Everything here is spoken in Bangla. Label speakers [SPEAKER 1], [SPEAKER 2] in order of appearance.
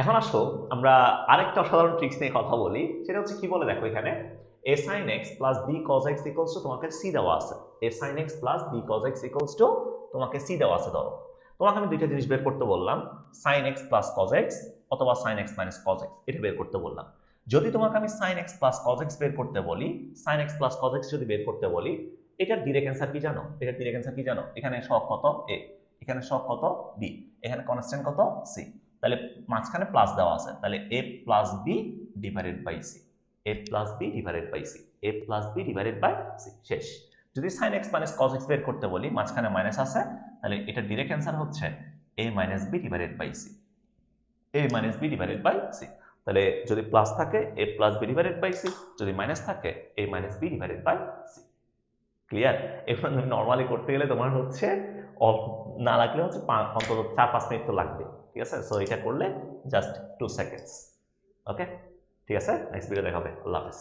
[SPEAKER 1] এখন আসো, আমরা আরেকটা অসাধারণ ট্রিক্স নিয়ে কথা বলি, সেটা হচ্ছে কি বলে দেখো এখানে? A sine x plus x equals to তোমাকে সি দেওয়া আছে। A sine x plus x equals to তোমাকে সি দেওয়া আছে, ধরো। তোমাকে আমি দুইটা জিনিস বের করতে বললাম sine x plus cos x অথবা sine x minus cos x এটা বের করতে বললাম। যদি তোমাকে আমি sine x plus cos x বের করতে বলি sine x plus cos x যদি বের করতে বলি, এটার ডিরেক্ট অ্যান্সার কি জানো? এটার ডিরেক্ট অ্যান্সার কি জানো? এখানে সব কত? এ এখানে সব কত? বি এখানে কনস্ট্যান্ট কত? সি তাহলে মাঝখানে প্লাস দেওয়া আছে। তাহলে a plus b divided by c a plus b divided by c a plus b divided by c শেষ। যদি sine x minus cos x বের করতে বলি, মাঝখানে মাইনাস আছে, তাহলে এটা ডিরেক্ট অ্যান্সার হচ্ছে a minus b divided by c a minus b divided by c তাহলে যদি প্লাস থাকে a plus b divided by c যদি মাইনাস থাকে a minus b divided by c clear এবার তুমি নর্মালি করতে গেলে তোমার হচ্ছে না লাগলে হচ্ছে অন্তত চার, পাঁচ মিনিট তো লাগবে, ঠিক আছে? সো এটা করলে জাস্ট টু সেকেন্ডস ওকে ঠিক আছে? নেক্সট ভিডিও দেখাবে আল্লাহ হাফেজ।